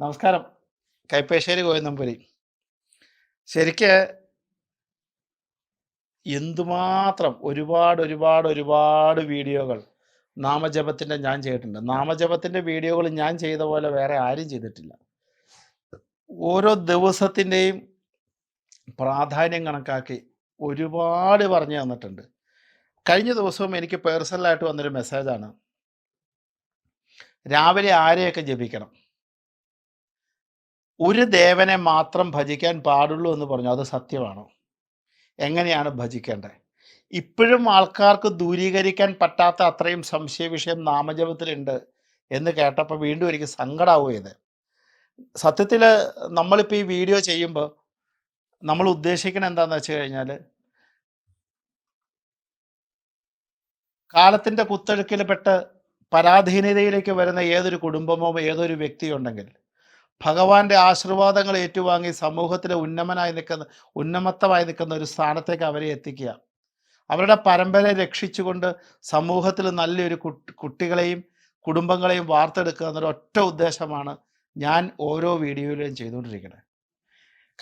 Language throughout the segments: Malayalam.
നമസ്കാരം. കൈപ്പേശ്ശേരി ഗോവിന്ദംപുരി ശരിക്ക് എന്തുമാത്രം ഒരുപാട് ഒരുപാട് ഒരുപാട് വീഡിയോകൾ നാമജപത്തിന്റെ ഞാൻ ചെയ്തിട്ടുണ്ട്. നാമജപത്തിന്റെ വീഡിയോകൾ ഞാൻ ചെയ്ത പോലെ വേറെ ആരും ചെയ്തിട്ടില്ല. ഓരോ ദിവസത്തിന്റെയും പ്രാധാന്യം കണക്കാക്കി ഒരുപാട് പറഞ്ഞു തന്നിട്ടുണ്ട്. കഴിഞ്ഞ ദിവസവും എനിക്ക് പേഴ്സണലായിട്ട് വന്നൊരു മെസ്സേജാണ് രാവിലെ ആരെയൊക്കെ ജപിക്കണം? ഒരു ദേവനെ മാത്രം ഭജിക്കാൻ പാടുള്ളൂ എന്ന് പറഞ്ഞു അത് സത്യമാണോ? എങ്ങനെയാണ് ഭജിക്കേണ്ടത്? ഇപ്പോഴും ആൾക്കാർക്ക് ദൂരീകരിക്കാൻ പറ്റാത്ത അത്രയും സംശയ വിഷയം നാമജപത്തിലുണ്ട് എന്ന് കേട്ടപ്പോൾ വീണ്ടും എനിക്ക് സങ്കടമാവുക ഇത് സത്യത്തിൽ നമ്മളിപ്പോൾ ഈ വീഡിയോ ചെയ്യുമ്പോൾ നമ്മൾ ഉദ്ദേശിക്കുന്നത് എന്താണെന്ന് വെച്ച് കഴിഞ്ഞാൽ കാലത്തിന്റെ കുത്തൊഴുക്കിൽപ്പെട്ട് പരാധീനതയിലേക്ക് വരുന്ന ഏതൊരു കുടുംബമോ ഏതൊരു വ്യക്തിയോ ഉണ്ടെങ്കിൽ ഭഗവാന്റെ ആശീർവാദങ്ങൾ ഏറ്റുവാങ്ങി സമൂഹത്തിലെ ഉന്നമനായി നിൽക്കുന്ന ഉന്നമത്തമായി നിൽക്കുന്ന ഒരു സ്ഥാനത്തേക്ക് അവരെ എത്തിക്കുക. അവരുടെ പരമ്പരയെ രക്ഷിച്ചുകൊണ്ട് സമൂഹത്തിൽ നല്ലൊരു കുട്ടി കുട്ടികളെയും കുടുംബങ്ങളെയും വാർത്തെടുക്കുക എന്നൊരു ഒറ്റ ഉദ്ദേശമാണ് ഞാൻ ഓരോ വീഡിയോയിലും ചെയ്തുകൊണ്ടിരിക്കുന്നത്.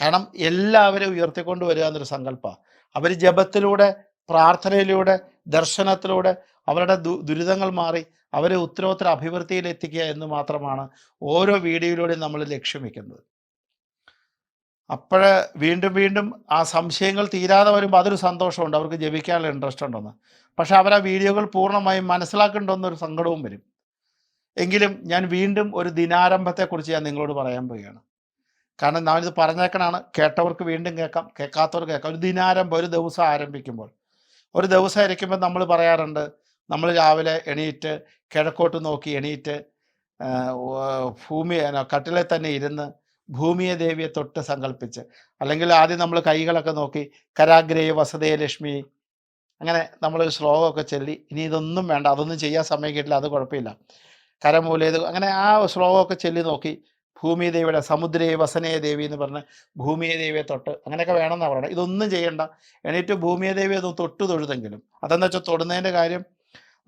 കാരണം എല്ലാവരും ഉയർത്തിക്കൊണ്ട് വരിക എന്നൊരു സങ്കല്പമാണ്. അവർ ജപത്തിലൂടെ പ്രാർത്ഥനയിലൂടെ ദർശനത്തിലൂടെ അവരുടെ ദുരിതങ്ങൾ മാറി അവരെ ഉത്തരോത്തര അഭിവൃദ്ധിയിൽ എത്തിക്കുക എന്ന് മാത്രമാണ് ഓരോ വീഡിയോയിലൂടെയും നമ്മൾ ലക്ഷ്യം വയ്ക്കുന്നത് അപ്പോഴ് വീണ്ടും വീണ്ടും ആ സംശയങ്ങൾ തീരാതെ വരുമ്പോൾ അതൊരു സന്തോഷമുണ്ട്. അവർക്ക് ജപിക്കാനുള്ള ഇൻട്രസ്റ്റ് ഉണ്ടെന്ന്. പക്ഷെ അവർ ആ വീഡിയോകൾ പൂർണമായും മനസ്സിലാക്കണ്ടെന്നൊരു സങ്കടവും വരും. എങ്കിലും ഞാൻ വീണ്ടും ഒരു ദിനാരംഭത്തെക്കുറിച്ച് ഞാൻ നിങ്ങളോട് പറയാൻ പോവുകയാണ്. കാരണം ഞാനിത് പറഞ്ഞേക്കണാണ് കേട്ടവർക്ക് വീണ്ടും കേൾക്കാം. കേൾക്കാത്തവർക്ക് കേൾക്കാം. ഒരു ദിനാരംഭം ഒരു ദിവസം ആരംഭിക്കുമ്പോൾ. ഒരു ദിവസം ഇരിക്കുമ്പോൾ നമ്മൾ പറയാറുണ്ട് നമ്മൾ രാവിലെ എണീറ്റ് കിഴക്കോട്ട് നോക്കി എണീറ്റ് ഭൂമി കട്ടിലെ തന്നെ ഇരുന്ന് ഭൂമിയെ ദേവിയെ തൊട്ട് സങ്കല്പിച്ച് അല്ലെങ്കിൽ ആദ്യം നമ്മൾ കൈകളൊക്കെ നോക്കി കരാഗ്രേ വസതേ ലക്ഷ്മി അങ്ങനെ നമ്മളൊരു ശ്ലോകമൊക്കെ ചൊല്ലി ഇനി ഇതൊന്നും വേണ്ട അതൊന്നും ചെയ്യാൻ സമയം കിട്ടില്ല അത് കുഴപ്പമില്ല. കരമൂലേത് അങ്ങനെ ആ ശ്ലോകമൊക്കെ ചൊല്ലി നോക്കി ഭൂമി ദേവിയുടെ സമുദ്രയെ വസനയ ദേവി എന്ന് പറഞ്ഞ് ഭൂമിയെ ദേവിയെ തൊട്ട് അങ്ങനെയൊക്കെ വേണമെന്നാണ് പറയുന്നത് ഇതൊന്നും ചെയ്യണ്ട. എണീറ്റ് ഭൂമിയെ ദേവിയെ ഒന്ന് തൊട്ട് തൊഴുതെങ്കിലും. അതെന്ന് വെച്ചാൽ തൊടുന്നതിന്റെ കാര്യം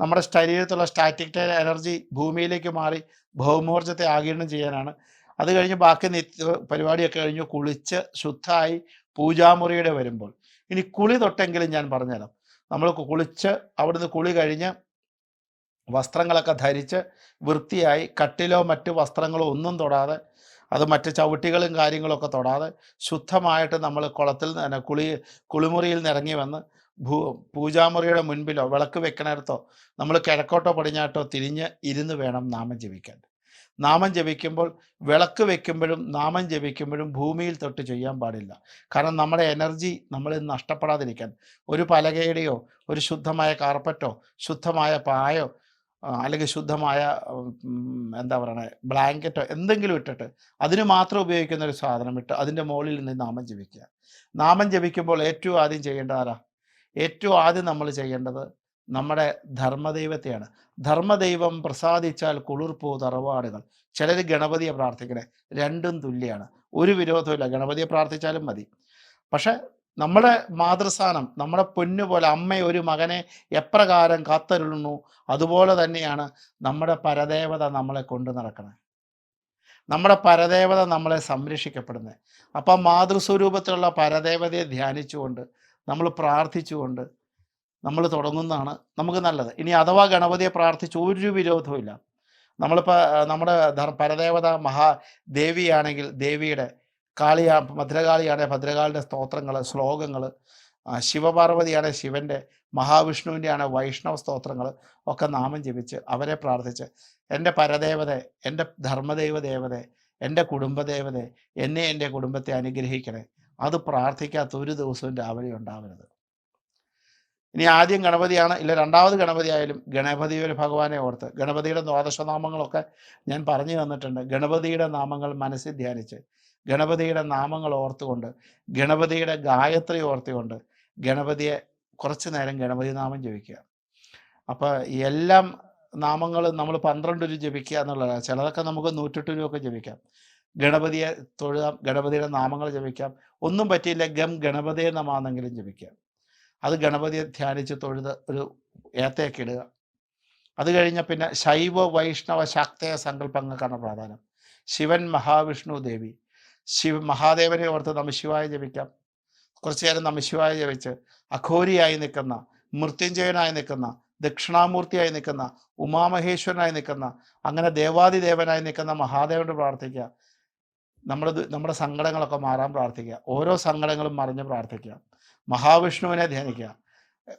നമ്മുടെ ശരീരത്തുള്ള സ്റ്റാറ്റിക് എനർജി ഭൂമിയിലേക്ക് മാറി ഭൗമോർജത്തെ ആകിരണം ചെയ്യാനാണ്. അത് കഴിഞ്ഞ് ബാക്കി നിത്യ പരിപാടിയൊക്കെ കഴിഞ്ഞ് കുളിച്ച് ശുദ്ധമായി പൂജാമുറിയുടെ വരുമ്പോൾ. ഇനി കുളി തൊട്ടെങ്കിലും ഞാൻ പറഞ്ഞുതരാം. നമ്മൾ കുളിച്ച് അവിടുന്ന് കുളി കഴിഞ്ഞ് വസ്ത്രങ്ങളൊക്കെ ധരിച്ച് വൃത്തിയായി കട്ടിലോ മറ്റു വസ്ത്രങ്ങളോ ഒന്നും തൊടാതെ അത് മറ്റ് ചവിട്ടികളും കാര്യങ്ങളൊക്കെ തൊടാതെ ശുദ്ധമായിട്ട് നമ്മൾ കുളത്തിൽ കുളി കുളിമുറിയിൽ നിന്ന് ഇറങ്ങി വന്ന് ഭൂ പൂജാമുറിയുടെ മുൻപിലോ വിളക്ക് വെക്കണിടത്തോ നമ്മൾ കിഴക്കോട്ടോ പടിഞ്ഞാട്ടോ തിരിഞ്ഞ് ഇരുന്ന് വേണം നാമം ജപിക്കാൻ. നാമം ജപിക്കുമ്പോൾ വിളക്ക് വെക്കുമ്പോഴും നാമം ജപിക്കുമ്പോഴും ഭൂമിയിൽ തൊട്ട് ചെയ്യാൻ പാടില്ല. കാരണം നമ്മുടെ എനർജി നമ്മൾ നഷ്ടപ്പെടാതിരിക്കാൻ. ഒരു പലകയുടെയോ ഒരു ശുദ്ധമായ കാർപ്പറ്റോ ശുദ്ധമായ പായോ അല്ലെങ്കിൽ ശുദ്ധമായ എന്താ പറയണേ ബ്ലാങ്കറ്റോ എന്തെങ്കിലും ഇട്ടിട്ട് അതിന് മാത്രം ഉപയോഗിക്കുന്ന ഒരു സാധനം ഇട്ട് അതിന്റെ മുകളിൽ നിന്ന് നാമം ജപിക്കുക. നാമം ജപിക്കുമ്പോൾ ഏറ്റവും ആദ്യം ചെയ്യേണ്ടത് ആരാ? ഏറ്റവും ആദ്യം നമ്മൾ ചെയ്യേണ്ടത് നമ്മുടെ ധർമ്മദൈവത്തെയാണ്. ധർമ്മദൈവം പ്രസാദിച്ചാൽ കുളിർപ്പൂ തറവാടുകൾ. ചിലർ ഗണപതിയെ പ്രാർത്ഥിക്കണേ രണ്ടും തുല്യമാണ് ഒരു വിരോധമില്ല ഗണപതിയെ പ്രാർത്ഥിച്ചാലും മതി. പക്ഷെ നമ്മുടെ മാതൃസ്ഥാനം നമ്മുടെ പൊന്നു പോലെ അമ്മ ഒരു മകനെ എപ്രകാരം കാത്തരുളുന്നു അതുപോലെ തന്നെയാണ് നമ്മുടെ പരദേവത നമ്മളെ കൊണ്ടു നടക്കുന്നത് നമ്മുടെ പരദേവത നമ്മളെ സംരക്ഷിക്കപ്പെടുന്നത് അപ്പം മാതൃസ്വരൂപത്തിലുള്ള പരദേവതയെ ധ്യാനിച്ചുകൊണ്ട് നമ്മൾ പ്രാർത്ഥിച്ചുകൊണ്ട് നമ്മൾ തുടങ്ങുന്നതാണ് നമുക്ക് നല്ലത്. ഇനി അഥവാ ഗണപതിയെ പ്രാർത്ഥിച്ച് ഒരു വിരോധവുമില്ല. നമ്മളിപ്പോൾ നമ്മുടെ പരദേവത മഹാ ദേവിയാണെങ്കിൽ ദേവിയുടെ കാളിയാ ഭദ്രകാളിയാണെങ്കിൽ ഭദ്രകാളിയുടെ സ്തോത്രങ്ങൾ ശ്ലോകങ്ങൾ ശിവപാർവതിയാണ് ശിവന്റെ മഹാവിഷ്ണുവിന്റെയാണ് വൈഷ്ണവ സ്തോത്രങ്ങൾ ഒക്കെ നാമം ജപിച്ച് അവരെ പ്രാർത്ഥിച്ച് എന്റെ പരദേവത എന്റെ ധർമ്മദൈവ ദേവത എന്റെ കുടുംബദേവത എന്നെ എന്റെ കുടുംബത്തെ അനുഗ്രഹിക്കണേ. അത് പ്രാർത്ഥിക്കാത്ത ഒരു ദിവസവും രാവിലെ ഉണ്ടാവരുത്. ഇനി ആദ്യം ഗണപതിയാണ് ഇല്ല രണ്ടാമത് ഗണപതി ആയാലും ഗണപതിയുടെ ഭഗവാനെ ഓർത്ത് ഗണപതിയുടെ ദ്വാദശനാമങ്ങളൊക്കെ ഞാൻ പറഞ്ഞു തന്നിട്ടുണ്ട്. ഗണപതിയുടെ നാമങ്ങൾ മനസ്സിൽ ധ്യാനിച്ച് ഗണപതിയുടെ നാമങ്ങൾ ഓർത്തുകൊണ്ട് ഗണപതിയുടെ ഗായത്രി ഓർത്തുകൊണ്ട് ഗണപതിയെ കുറച്ച് നേരം ഗണപതി നാമം ജപിക്കുക. അപ്പോൾ എല്ലാം നാമങ്ങൾ നമ്മൾ പന്ത്രണ്ട് രൂപ ജപിക്കുക എന്നുള്ളതാണ് ചിലതൊക്കെ നമുക്ക് നൂറ്റെട്ട് രൂപ ഒക്കെ ജപിക്കാം. ഗണപതിയെ തൊഴുതാം ഗണപതിയുടെ നാമങ്ങൾ ജപിക്കാം. ഒന്നും പറ്റിയില്ല ഗം ഗണപതിയെ നമാന്നെങ്കിലും ജപിക്കാം. അത് ഗണപതിയെ ധ്യാനിച്ച് തൊഴുത് ഒരു ഏത്തയൊക്കെ ഇടുക. അത് കഴിഞ്ഞ പിന്നെ ശൈവ വൈഷ്ണവ ശാക്തയ സങ്കല്പങ്ങൾക്കാണ് പ്രാധാന്യം. ശിവൻ മഹാവിഷ്ണു ദേവി. ശിവ മഹാദേവനെ ഓർത്ത് നമശിവായ ജപിക്കാം. കുറച്ചു നേരം നമശിവായ ജപിച്ച് അഘോരിയായി നിൽക്കുന്ന മൃത്യുഞ്ജയനായി നിൽക്കുന്ന ദക്ഷിണാമൂർത്തിയായി നിൽക്കുന്ന ഉമാമഹേശ്വരനായി നിൽക്കുന്ന അങ്ങനെ ദേവാദിദേവനായി നിൽക്കുന്ന മഹാദേവനോട് പ്രാർത്ഥിക്കുക. നമ്മുടെ നമ്മുടെ സങ്കടങ്ങളൊക്കെ മാറാൻ പ്രാർത്ഥിക്കുക. ഓരോ സങ്കടങ്ങളും മറിഞ്ഞ് പ്രാർത്ഥിക്കുക. മഹാവിഷ്ണുവിനെ ധ്യാനിക്കുക.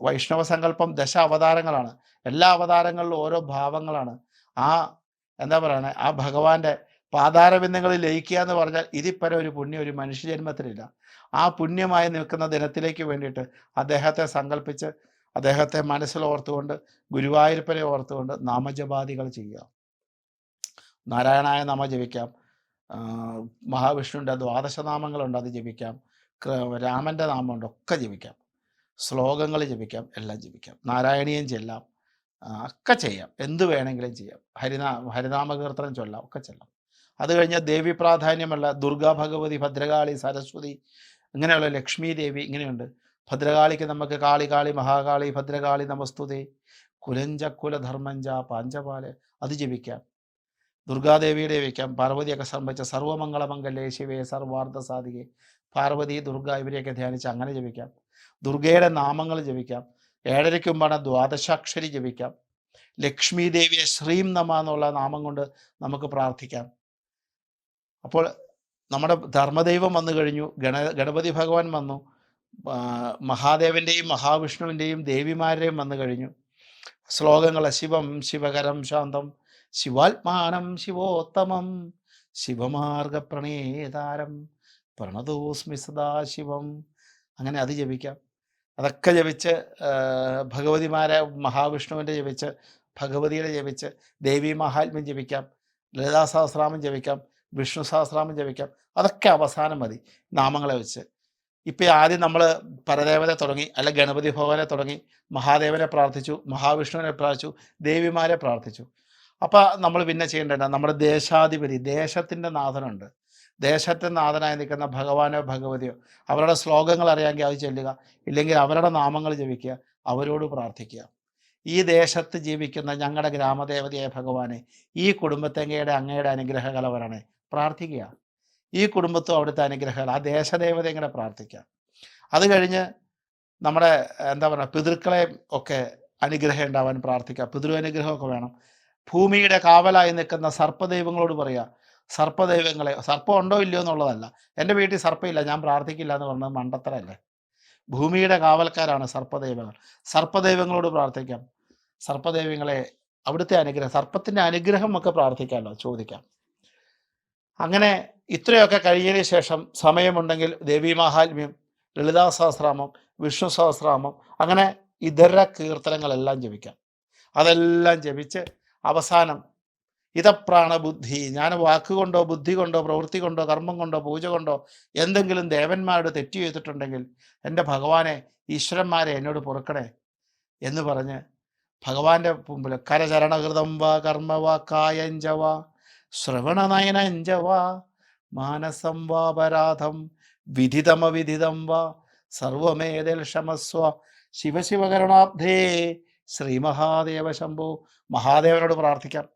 വൈഷ്ണവ സങ്കല്പം ദശ അവതാരങ്ങളാണ്. എല്ലാ അവതാരങ്ങളിലും ഓരോ ഭാവങ്ങളാണ്. ആ എന്താ പറയണേ ആ ഭഗവാന്റെ പാതാരബിന്ദങ്ങളിൽ ലയിക്കുക എന്ന് പറഞ്ഞാൽ ഇതിപ്പരം ഒരു പുണ്യം ഒരു മനുഷ്യജന്മത്തിലില്ല. ആ പുണ്യമായി നിൽക്കുന്ന ദിനത്തിലേക്ക് വേണ്ടിയിട്ട് അദ്ദേഹത്തെ സങ്കല്പിച്ച് അദ്ദേഹത്തെ മനസ്സിൽ ഓർത്തുകൊണ്ട് ഗുരുവായൂരപ്പനെ ഓർത്തുകൊണ്ട് നാമജപാദികൾ ചെയ്യുക. നാരായണായ നാമ ജപിക്കാം. മഹാവിഷ്ണുവിന്റെ ദ്വാദശ നാമങ്ങളുണ്ട് അത് ജപിക്കാം. രാമന്റെ നാമമുണ്ട് ഒക്കെ ജപിക്കാം. ശ്ലോകങ്ങൾ ജപിക്കാം എല്ലാം ജപിക്കാം. നാരായണീയം ചെല്ലാം ഒക്കെ ചെയ്യാം. എന്ത് വേണമെങ്കിലും ചെയ്യാം. ഹരിനാ ഹരിനാമകീർത്തനം ചൊല്ലാം ഒക്കെ ചെല്ലാം. അത് കഴിഞ്ഞാൽ ദേവി പ്രാധാന്യമുള്ള ദുർഗാ ഭഗവതി ഭദ്രകാളി സരസ്വതി ഇങ്ങനെയുള്ള ലക്ഷ്മി ദേവി ഇങ്ങനെയുണ്ട്. ഭദ്രകാളിക്ക് നമുക്ക് കാളി കാളി മഹാകാളി ഭദ്രകാളി നമസ്തുതി. കുലഞ്ച കുലധർമ്മഞ്ച പാഞ്ചപാൽ അത് ജപിക്കാം. ദുർഗാദേവിയുടെ വയ്ക്കാം. പാർവതിയൊക്കെ സംബന്ധിച്ച സർവമംഗളമംഗലേ ശിവേ സർവാർത്ഥ സാധികെ പാർവതി ദുർഗ ഇവരെയൊക്കെ ധ്യാനിച്ച് അങ്ങനെ ജപിക്കാം. ദുർഗയുടെ നാമങ്ങൾ ജപിക്കാം. ഏഴരയ്ക്ക് മുമ്പാണ് ദ്വാദശാക്ഷരി ജപിക്കാം. ലക്ഷ്മി ദേവിയെ ശ്രീം നമ എന്നുള്ള നാമം കൊണ്ട് നമുക്ക് പ്രാർത്ഥിക്കാം. അപ്പോൾ നമ്മുടെ ധർമ്മദൈവം വന്നു കഴിഞ്ഞു. ഗണ ഗണപതി ഭഗവാൻ വന്നു. മഹാദേവന്റെയും മഹാവിഷ്ണുവിന്റെയും ദേവിമാരുടെയും വന്നു കഴിഞ്ഞു. ശ്ലോകങ്ങൾ ശിവം ശിവകരം ശാന്തം ശിവാത്മാനം ശിവോത്തമം ശിവമാർഗ പ്രണേതാരം പ്രണതോസ്മി സദാശിവം. അങ്ങനെ അത് ജപിക്കാം. അതൊക്കെ ജപിച്ച് ഭഗവതിമാരെ മഹാവിഷ്ണുവിന്റെ ജപിച്ച് ഭഗവതിയുടെ ജപിച്ച് ദേവി മഹാത്മ്യം ജപിക്കാം ലളിതാ സഹസ്രാമം ജപിക്കാം വിഷ്ണു സഹസ്രാമം ജപിക്കാം. അതൊക്കെ അവസാനം മതി നാമങ്ങളെ വെച്ച്. ഇപ്പം ആദ്യം നമ്മൾ പരദേവനെ തുടങ്ങി അല്ല ഗണപതി ഭഗവാനെ തുടങ്ങി മഹാദേവനെ പ്രാർത്ഥിച്ചു മഹാവിഷ്ണുവിനെ പ്രാർത്ഥിച്ചു ദേവിമാരെ പ്രാർത്ഥിച്ചു. അപ്പം നമ്മൾ പിന്നെ ചെയ്യേണ്ടത് നമ്മുടെ ദേശാധിപതി ദേശത്തിന്റെ നാഥനുണ്ട്. ദേശത്തെ നാഥനായി നിൽക്കുന്ന ഭഗവാനോ ഭഗവതിയോ അവരുടെ ശ്ലോകങ്ങൾ അറിയാമെങ്കിൽ അത് ചെല്ലുക. ഇല്ലെങ്കിൽ അവരുടെ നാമങ്ങൾ ജപിക്കുക. അവരോട് പ്രാർത്ഥിക്കുക. ഈ ദേശത്ത് ജീവിക്കുന്ന ഞങ്ങളുടെ ഗ്രാമദേവതയായ ഭഗവാനെ ഈ കുടുംബത്തെങ്ങയുടെ അങ്ങയുടെ അനുഗ്രഹ കലവരണേ പ്രാർത്ഥിക്കുക. ഈ കുടുംബത്തും അവിടുത്തെ അനുഗ്രഹങ്ങൾ ആ ദേശദേവത പ്രാർത്ഥിക്കുക പ്രാർത്ഥിക്കാം. അത് കഴിഞ്ഞ് നമ്മുടെ എന്താ പറയുക പിതൃക്കളെ ഒക്കെ അനുഗ്രഹം ഉണ്ടാവാൻ പ്രാർത്ഥിക്കുക. പിതൃ അനുഗ്രഹമൊക്കെ വേണം. ഭൂമിയുടെ കാവലായി നിൽക്കുന്ന സർപ്പദൈവങ്ങളോട് പറയുക സർപ്പദൈവങ്ങളെ സർപ്പം ഉണ്ടോ ഇല്ലയോ എന്നുള്ളതല്ല. എന്റെ വീട്ടിൽ സർപ്പമില്ല ഞാൻ പ്രാർത്ഥിക്കില്ല എന്ന് പറഞ്ഞത് മണ്ടത്തരല്ലേ? ഭൂമിയുടെ കാവൽക്കാരാണ് സർപ്പദൈവങ്ങൾ. സർപ്പദൈവങ്ങളോട് പ്രാർത്ഥിക്കാം. സർപ്പദൈവങ്ങളെ അവിടുത്തെ അനുഗ്രഹം സർപ്പത്തിന്റെ അനുഗ്രഹം ഒക്കെ പ്രാർത്ഥിക്കാമല്ലോ ചോദിക്കാം. അങ്ങനെ ഇത്രയൊക്കെ കഴിഞ്ഞതിന് ശേഷം സമയമുണ്ടെങ്കിൽ ദേവി മഹാത്മ്യം ലളിതാ സഹസ്രാമം വിഷ്ണു സഹസ്രാമം അങ്ങനെ ഇതര കീർത്തനങ്ങളെല്ലാം ജപിക്കാം. അതെല്ലാം ജപിച്ച് അവസാനം ഇതപ്രാണബുദ്ധി ഞാൻ വാക്കുകൊണ്ടോ ബുദ്ധി കൊണ്ടോ പ്രവൃത്തി കൊണ്ടോ കർമ്മം കൊണ്ടോ പൂജ കൊണ്ടോ എന്തെങ്കിലും ദേവന്മാരോട് തെറ്റ് ചെയ്തിട്ടുണ്ടെങ്കിൽ എന്റെ ഭഗവാനെ ഈശ്വരന്മാരെ എന്നോട് പൊറുക്കണേ എന്ന് പറഞ്ഞ് ഭഗവാന്റെ മുമ്പിൽ കരചരണകൃതം വാ കർമ്മ വാ കായഞ്ചവ ശ്രവണനയനഞ്ചവ മാനസം വാപരാധം വിധിതമവിധിതം വാ സർവമേതിൽ ക്ഷമസ്വ ശിവശിവകരുണാബ്ധേ ശ്രീ മഹാദേവ ശംഭു മഹാദേവനോട് പ്രാർത്ഥിക്കാം.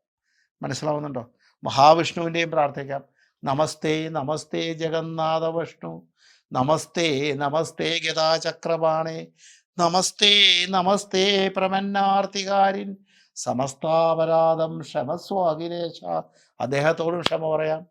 മനസ്സിലാവുന്നുണ്ടോ? മഹാവിഷ്ണുവിന്റെയും പ്രാർത്ഥിക്കാം. നമസ്തേ നമസ്തേ ജഗന്നാഥ വിഷ്ണു. നമസ്തേ നമസ്തേ ഗതാചക്രപാണേ നമസ്തേ നമസ്തേ പ്രമന്നാർത്തികാരിൻ. സമസ്താപരാധം ക്ഷമസ്വ അഖിലേശ അദ്ദേഹത്തോടും ക്ഷമ പറയാം.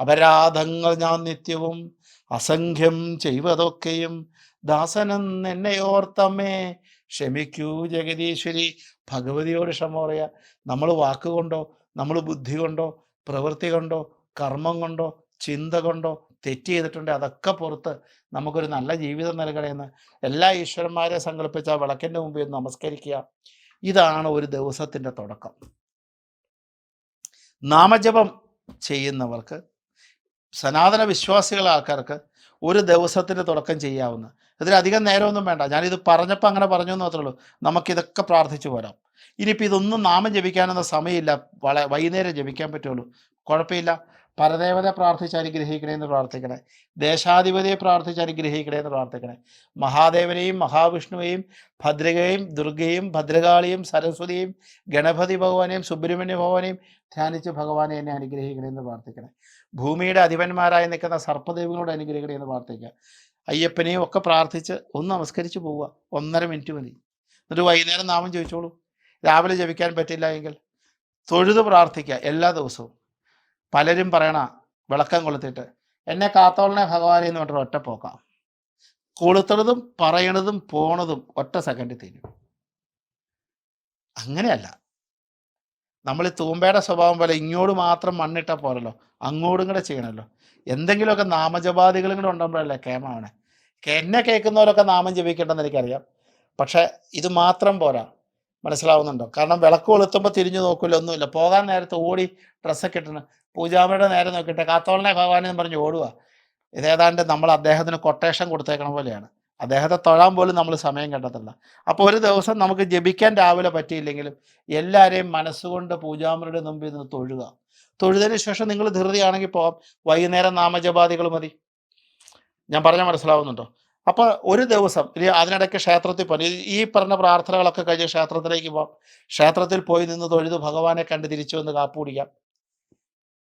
അപരാധങ്ങൾ ഞാൻ നിത്യവും അസംഖ്യം ചെയ്വതൊക്കെയും ദാസനം എന്നെ ഓർത്തമ്മേ ക്ഷമിക്കൂ ജഗതീശ്വരി ഭഗവതിയോട് ക്ഷമ പറയുക നമ്മൾ വാക്കുകൊണ്ടോ നമ്മൾ ബുദ്ധി കൊണ്ടോ പ്രവൃത്തി കൊണ്ടോ കർമ്മം കൊണ്ടോ ചിന്ത കൊണ്ടോ തെറ്റ് ചെയ്തിട്ടുണ്ട് അതൊക്കെ പുറത്ത് നമുക്കൊരു നല്ല ജീവിതം നൽകണമെന്ന് എല്ലാ ഈശ്വരന്മാരെ സങ്കല്പിച്ച വിളക്കിന്റെ മുമ്പിൽ നമസ്കരിക്കുക. ഇതാണ് ഒരു ദിവസത്തിന്റെ തുടക്കം. നാമജപം ചെയ്യുന്നവർക്ക് സനാതന വിശ്വാസികളെ ആൾക്കാർക്ക് ഒരു ദിവസത്തിന്റെ തുടക്കം ചെയ്യാവുന്ന. ഇതിലധികം നേരമൊന്നും വേണ്ട. ഞാനിത് പറഞ്ഞപ്പോൾ അങ്ങനെ പറഞ്ഞു എന്ന് മാത്രമേ ഉള്ളൂ. നമുക്കിതൊക്കെ പ്രാർത്ഥിച്ചു പോരാം. ഇനിയിപ്പോൾ ഇതൊന്നും നാമം ജപിക്കാനൊന്നും സമയമില്ല. വള വൈകുന്നേരം ജപിക്കാൻ പറ്റുള്ളൂ. കുഴപ്പമില്ല. പരദേവതയെ പ്രാർത്ഥിച്ച് അനുഗ്രഹിക്കണേ എന്ന് പ്രാർത്ഥിക്കണേ. ദേശാധിപതിയെ പ്രാർത്ഥിച്ച് അനുഗ്രഹിക്കണേ എന്ന് പ്രാർത്ഥിക്കണേ. മഹാദേവനെയും മഹാവിഷ്ണുവെയും ഭദ്രകയും ദുർഗയും ഭദ്രകാളിയും സരസ്വതിയും ഗണപതി ഭഗവാനെയും സുബ്രഹ്മണ്യ ഭഗവാനെയും ധ്യാനിച്ച് ഭഗവാനെ എന്നെ അനുഗ്രഹിക്കണേ എന്ന് പ്രാർത്ഥിക്കണേ. ഭൂമിയുടെ അധിപന്മാരായി നിൽക്കുന്ന സർപ്പദേവികളോട് അനുഗ്രഹിക്കണേ എന്ന് പ്രാർത്ഥിക്കുക. അയ്യപ്പനെയും ഒക്കെ പ്രാർത്ഥിച്ച് ഒന്ന് നമസ്കരിച്ച് പോവുക. ഒന്നര മിനിറ്റ് മതി. എന്നിട്ട് വൈകുന്നേരം നാമം ചോദിച്ചോളൂ രാവിലെ ജപിക്കാൻ പറ്റില്ല എങ്കിൽ തൊഴുത് പ്രാർത്ഥിക്കുക എല്ലാ ദിവസവും. പലരും പറയണ വിളക്കം കൊളുത്തിട്ട് എന്നെ കാത്തോളനെ ഭഗവാനെ എന്ന് പറഞ്ഞിട്ട് ഒറ്റ പോക്കാം. കൊളുത്തണതും പറയണതും പോണതും ഒറ്റ സെക്കൻഡിൽ തീരും അങ്ങനെയല്ല. നമ്മൾ ഈ തൂമ്പയുടെ സ്വഭാവം പോലെ ഇങ്ങോട്ട് മാത്രം മണ്ണിട്ട പോരല്ലോ. അങ്ങോട്ടും കൂടെ ചെയ്യണമല്ലോ എന്തെങ്കിലുമൊക്കെ നാമജപാദികളും കൂടെ ഉണ്ടാകുമ്പോഴല്ലേ കേമാവണേ എന്നെ കേൾക്കുന്നവരൊക്കെ നാമം ജപിക്കേണ്ടെന്ന് എനിക്കറിയാം. പക്ഷേ ഇത് മാത്രം പോരാ. മനസ്സിലാവുന്നുണ്ടോ? കാരണം വിളക്ക് കൊളുത്തുമ്പോൾ തിരിഞ്ഞു നോക്കില്ല ഒന്നുമില്ല. പോകാൻ നേരത്ത് ഓടി ഡ്രസ്സൊക്കെ ഇട്ടണം പൂജാമയുടെ നേരെ നോക്കിയിട്ട് കാത്തോളനെ ഭഗവാനെന്ന് പറഞ്ഞ് ഓടുക. ഇതേതാണ്ട് നമ്മൾ അദ്ദേഹത്തിന് കൊട്ടേഷൻ കൊടുത്തേക്കണ പോലെയാണ്. അദ്ദേഹത്തെ തൊഴാൻ പോലും നമ്മൾ സമയം കണ്ടെത്തില്ല അപ്പോൾ ഒരു ദിവസം നമുക്ക് ജപിക്കാൻ രാവിലെ പറ്റിയില്ലെങ്കിലും എല്ലാവരെയും മനസ്സുകൊണ്ട് പൂജാമരുടെ മുമ്പിൽ നിന്ന് തൊഴുക. തൊഴുതിന് ശേഷം നിങ്ങൾ ധൃതിയാണെങ്കിൽ പോവാം. വൈകുന്നേരം നാമജപാദികൾ മതി. ഞാൻ പറഞ്ഞാൽ മനസ്സിലാവുന്നുണ്ടോ? അപ്പോൾ ഒരു ദിവസം ഇനി അതിനിടയ്ക്ക് ക്ഷേത്രത്തിൽ പോയി. ഈ പറഞ്ഞ പ്രാർത്ഥനകളൊക്കെ കഴിഞ്ഞ് ക്ഷേത്രത്തിലേക്ക് പോകാം ക്ഷേത്രത്തിൽ പോയി നിന്ന് തൊഴുത് ഭഗവാനെ കണ്ട് തിരിച്ചു വന്ന് കാപ്പു കുടിക്കാം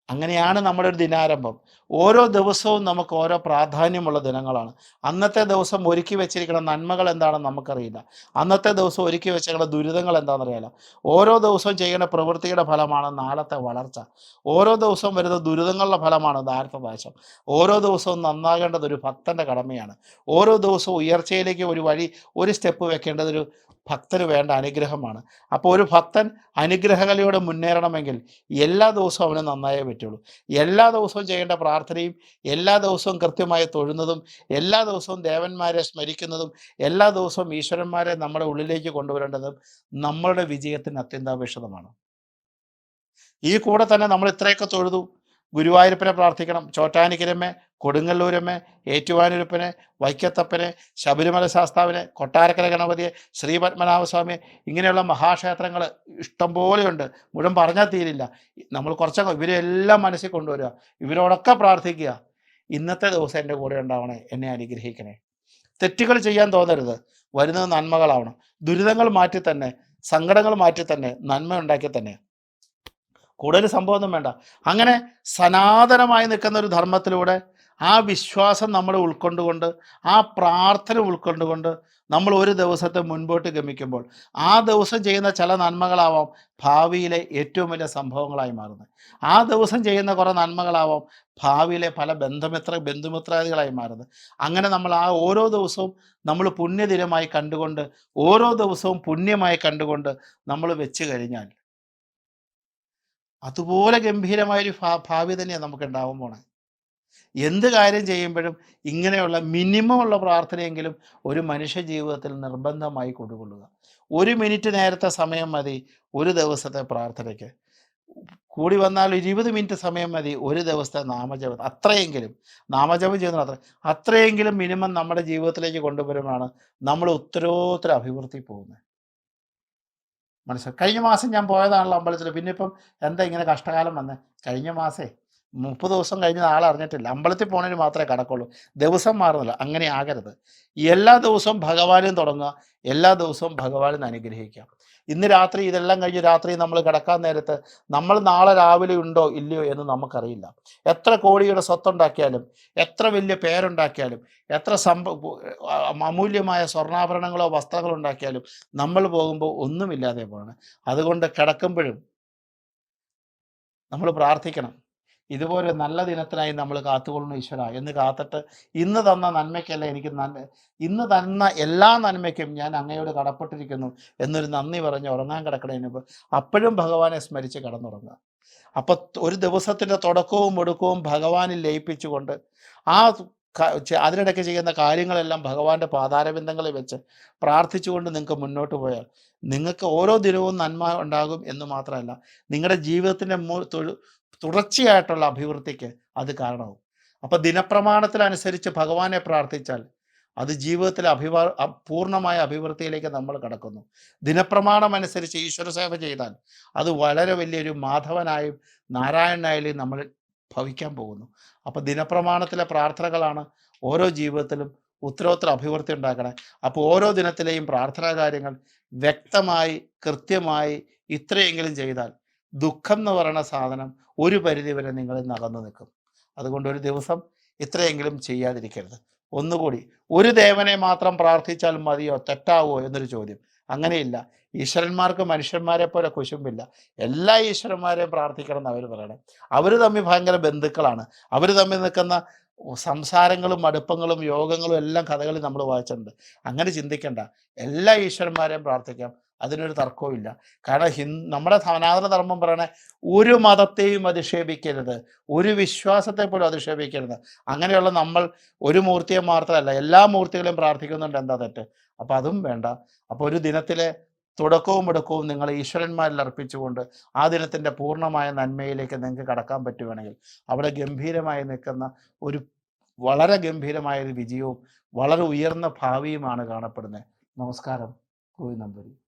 അങ്ങനെയാണ് നമ്മുടെ ഒരു ദിനാരംഭം. ഓരോ ദിവസവും നമുക്ക് ഓരോ പ്രാധാന്യമുള്ള ദിനങ്ങളാണ്. അന്നത്തെ ദിവസം ഒരുക്കി വെച്ചിരിക്കുന്ന നന്മകൾ എന്താണെന്ന് നമുക്കറിയില്ല. അന്നത്തെ ദിവസം ഒരുക്കി വെച്ചിരിക്കുന്ന ദുരിതങ്ങൾ എന്താണെന്നറിയില്ല. ഓരോ ദിവസവും ചെയ്യുന്ന പ്രവൃത്തിയുടെ ഫലമാണ് നാളത്തെ വളർച്ച. ഓരോ ദിവസവും വരുന്ന ദുരിതങ്ങളുടെ ഫലമാണ് ദാരിദ്ര്യനാശം ഓരോ ദിവസവും നന്നാകേണ്ടത് ഒരു ഭക്തന്റെ കടമയാണ്. ഓരോ ദിവസവും ഉയർച്ചയിലേക്ക് ഒരു വഴി ഒരു സ്റ്റെപ്പ് വെക്കേണ്ടത് ഒരു ഭക്തന് വേണ്ട അനുഗ്രഹമാണ്. അപ്പോൾ ഒരു ഭക്തൻ അനുഗ്രഹകലയോടെ മുന്നേറണമെങ്കിൽ എല്ലാ ദിവസവും അവന് നന്നായേ പറ്റുള്ളൂ. എല്ലാ ദിവസവും ചെയ്യേണ്ട പ്രാർത്ഥനയും എല്ലാ ദിവസവും കൃത്യമായി തൊഴുന്നതും എല്ലാ ദിവസവും ദേവന്മാരെ സ്മരിക്കുന്നതും എല്ലാ ദിവസവും ഈശ്വരന്മാരെ നമ്മുടെ ഉള്ളിലേക്ക് കൊണ്ടുവരേണ്ടതും നമ്മളുടെ വിജയത്തിന് അത്യന്താപേക്ഷിതമാണ്. ഈ കൂടെ തന്നെ നമ്മൾ ഇത്രയൊക്കെ തൊഴുതു. ഗുരുവായൂരപ്പനെ പ്രാർത്ഥിക്കണം. ചോറ്റാനിക്കരമ്മേ കൊടുങ്ങല്ലൂരമ്മേ ഏറ്റുവാനൂരപ്പനെ വൈക്കത്തപ്പനെ ശബരിമല ശാസ്താവിനെ കൊട്ടാരക്കര ഗണപതിയെ ശ്രീപത്മനാഭസ്വാമിയെ ഇങ്ങനെയുള്ള മഹാക്ഷേത്രങ്ങൾ ഇഷ്ടംപോലെയുണ്ട്. മുഴുവൻ പറഞ്ഞാൽ തീരില്ല. നമ്മൾ കുറച്ചൊക്കെ ഇവരെല്ലാം മനസ്സിൽ കൊണ്ടുവരിക. ഇവരോടൊക്കെ പ്രാർത്ഥിക്കുക. ഇന്നത്തെ ദിവസം എന്റെ കൂടെ ഉണ്ടാവണേ എന്നെ അനുഗ്രഹിക്കണേ. തെറ്റുകൾ ചെയ്യാൻ തോന്നരുത്. വരുന്നത് നന്മകളാവണം. ദുരിതങ്ങൾ മാറ്റി തന്നെ സങ്കടങ്ങൾ മാറ്റി തന്നെ നന്മ ഉണ്ടാക്കി തന്നെ കൂടുതൽ സംഭവമൊന്നും വേണ്ട. അങ്ങനെ സനാതനമായി നിൽക്കുന്ന ഒരു ധർമ്മത്തിലൂടെ ആ വിശ്വാസം നമ്മൾ ഉൾക്കൊണ്ടുകൊണ്ട് ആ പ്രാർത്ഥന ഉൾക്കൊണ്ടുകൊണ്ട് നമ്മൾ ഒരു ദിവസത്തെ മുൻപോട്ട് ഗമിക്കുമ്പോൾ ആ ദിവസം ചെയ്യുന്ന ചില നന്മകളാവാം ഭാവിയിലെ ഏറ്റവും വലിയ സംഭവങ്ങളായി മാറുന്നത്. ആ ദിവസം ചെയ്യുന്ന കുറേ നന്മകളാവാം ഭാവിയിലെ പല ബന്ധമിത്ര ബന്ധുമിത്രാദികളായി മാറുന്നത്. അങ്ങനെ നമ്മൾ ആ ഓരോ ദിവസവും നമ്മൾ പുണ്യദിനമായി കണ്ടുകൊണ്ട് ഓരോ ദിവസവും പുണ്യമായി കണ്ടുകൊണ്ട് നമ്മൾ വെച്ച് കഴിഞ്ഞാൽ അതുപോലെ ഗംഭീരമായൊരു ഭാവി തന്നെയാണ് നമുക്ക് ഉണ്ടാവാൻ പോണേ. എന്ത് കാര്യം ചെയ്യുമ്പോഴും ഇങ്ങനെയുള്ള മിനിമം ഉള്ള പ്രാർത്ഥനയെങ്കിലും ഒരു മനുഷ്യ ജീവിതത്തിൽ നിർബന്ധമായി കൊണ്ടുകൊള്ളുക. ഒരു മിനിറ്റ് നേരത്തെ സമയം മതി ഒരു ദിവസത്തെ പ്രാർത്ഥനയ്ക്ക്. കൂടി വന്നാൽ ഇരുപത് മിനിറ്റ് സമയം മതി ഒരു ദിവസത്തെ നാമജപം. അത്രയെങ്കിലും നാമജപം ചെയ്യുന്ന അത്ര അത്രയെങ്കിലും മിനിമം നമ്മുടെ ജീവിതത്തിലേക്ക് കൊണ്ടുവരുമ്പോഴാണ് നമ്മൾ ഉത്തരോത്തര അഭിവൃദ്ധി പോകുന്നത്. മനസ്സിലായി. കഴിഞ്ഞ മാസം ഞാൻ പോയതാണല്ലോ അമ്പലത്തിൽ പിന്നെ ഇപ്പം എന്താ ഇങ്ങനെ കഷ്ടകാലം വന്നേ? കഴിഞ്ഞ മാസേ മുപ്പത് ദിവസം കഴിഞ്ഞ ആൾ അറിഞ്ഞിട്ടില്ല. അമ്പലത്തിൽ പോണതിന് മാത്രമേ കടക്കുള്ളൂ. ദിവസം മാറുന്നില്ല. അങ്ങനെ ആകരുത്. എല്ലാ ദിവസവും ഭഗവാനും തുടങ്ങുക. എല്ലാ ദിവസവും ഭഗവാനും അനുഗ്രഹിക്കുക ഇന്ന് രാത്രി ഇതെല്ലാം കഴിഞ്ഞ് രാത്രി നമ്മൾ കിടക്കാൻ നേരത്ത് നമ്മൾ നാളെ രാവിലെ ഉണ്ടോ ഇല്ലയോ എന്ന് നമുക്കറിയില്ല. എത്ര കോടിയുടെ സ്വത്തുണ്ടാക്കിയാലും എത്ര വലിയ പേരുണ്ടാക്കിയാലും എത്ര സംഭ അമൂല്യമായ സ്വർണാഭരണങ്ങളോ വസ്ത്രങ്ങളോ ഉണ്ടാക്കിയാലും നമ്മൾ പോകുമ്പോൾ ഒന്നുമില്ലാതെ പോകണം അതുകൊണ്ട് കിടക്കുമ്പോഴും നമ്മൾ പ്രാർത്ഥിക്കണം. ഇതുപോലെ നല്ല ദിനത്തിനായി നമ്മൾ കാത്തുകൊള്ളണം ഈശ്വര. എന്ന് കാത്തിട്ട് ഇന്ന് തന്ന നന്മയ്ക്കല്ല എനിക്ക് നന്മ ഇന്ന് തന്ന എല്ലാ നന്മയ്ക്കും ഞാൻ അങ്ങയോട് കടപ്പെട്ടിരിക്കുന്നു എന്നൊരു നന്ദി പറഞ്ഞ് ഉറങ്ങാൻ കിടക്കണതിന് അപ്പോഴും ഭഗവാനെ സ്മരിച്ച് കടന്നുറങ്ങുക. അപ്പൊ ഒരു ദിവസത്തിന്റെ തുടക്കവും ഒടുക്കവും ഭഗവാനിൽ ലയിപ്പിച്ചുകൊണ്ട് ആ അതിനിടയ്ക്ക് ചെയ്യുന്ന കാര്യങ്ങളെല്ലാം ഭഗവാന്റെ പാതാരബിന്ദങ്ങളിൽ വെച്ച് പ്രാർത്ഥിച്ചുകൊണ്ട് നിങ്ങൾക്ക് മുന്നോട്ട് പോയാൽ നിങ്ങൾക്ക് ഓരോ ദിനവും നന്മ ഉണ്ടാകും എന്ന് മാത്രമല്ല നിങ്ങളുടെ ജീവിതത്തിന്റെ തുടർച്ചയായിട്ടുള്ള അഭിവൃദ്ധിക്ക് അത് കാരണമാവും. അപ്പൊ ദിനപ്രമാണത്തിനനുസരിച്ച് ഭഗവാനെ പ്രാർത്ഥിച്ചാൽ അത് ജീവിതത്തിലെ അഭിവ പൂർണമായ അഭിവൃദ്ധിയിലേക്ക് നമ്മൾ കടക്കുന്നു. ദിനപ്രമാണം അനുസരിച്ച് ഈശ്വര സേവ ചെയ്താൽ അത് വളരെ വലിയൊരു മാധവനായും നാരായണനായാലും നമ്മൾ ഭവിക്കാൻ പോകുന്നു. അപ്പോൾ ദിനപ്രമാണത്തിലെ പ്രാർത്ഥനകളാണ് ഓരോ ജീവിതത്തിലും ഉത്തരോത്തര അഭിവൃദ്ധി ഉണ്ടാക്കണേ. അപ്പോൾ ഓരോ ദിനത്തിലെയും പ്രാർത്ഥനാ കാര്യങ്ങൾ വ്യക്തമായി കൃത്യമായി ഇത്രയെങ്കിലും ചെയ്താൽ ദുഃഖം എന്ന് പറയുന്ന സാധനം ഒരു പരിധി വരെ നിങ്ങളിൽ നടന്നു നിൽക്കും. അതുകൊണ്ട് ഒരു ദിവസം ഇത്രയെങ്കിലും ചെയ്യാതിരിക്കരുത്. ഒന്നുകൂടി ഒരു ദേവനെ മാത്രം പ്രാർത്ഥിച്ചാൽ മതിയോ? തെറ്റാവോ? എന്നൊരു ചോദ്യം. അങ്ങനെയില്ല. ഈശ്വരന്മാർക്ക് മനുഷ്യന്മാരെ പോലെ കുശുമ്പില്ല. എല്ലാ ഈശ്വരന്മാരെയും പ്രാർത്ഥിക്കണം എന്ന് അവർ പറയണം. അവർ തമ്മിൽ ഭയങ്കര ബന്ധുക്കളാണ്. അവർ തമ്മിൽ നിൽക്കുന്ന സംസാരങ്ങളും അടുപ്പങ്ങളും യോഗങ്ങളും എല്ലാം കഥകളിൽ നമ്മൾ വായിച്ചിട്ടുണ്ട്. അങ്ങനെ ചിന്തിക്കണ്ട. എല്ലാ ഈശ്വരന്മാരെയും പ്രാർത്ഥിക്കാം. അതിനൊരു തർക്കവും കാരണം ഹിന്ദു നമ്മുടെ സനാതന ധർമ്മം പറയണേ ഒരു മതത്തെയും അധിക്ഷേപിക്കരുത്. ഒരു വിശ്വാസത്തെ പോലും അധിക്ഷേപിക്കരുത്. അങ്ങനെയുള്ള നമ്മൾ ഒരു മൂർത്തിയെ മാത്രമല്ല എല്ലാ മൂർത്തികളെയും പ്രാർത്ഥിക്കുന്നുണ്ട്. എന്താ തെറ്റ്? അപ്പം അതും വേണ്ട. അപ്പോൾ ഒരു ദിനത്തിലെ തുടക്കവും മുടക്കവും നിങ്ങൾ ഈശ്വരന്മാരിൽ അർപ്പിച്ചുകൊണ്ട് ആ ദിനത്തിന്റെ പൂർണമായ നന്മയിലേക്ക് നിങ്ങൾക്ക് കടക്കാൻ പറ്റുകയാണെങ്കിൽ അവിടെ ഗംഭീരമായി നിൽക്കുന്ന ഒരു വളരെ ഗംഭീരമായ ഒരു വിജയവും വളരെ ഉയർന്ന ഭാവിയുമാണ് കാണപ്പെടുന്നത്. നമസ്കാരം. ഗോവിന്ദമ്പുരി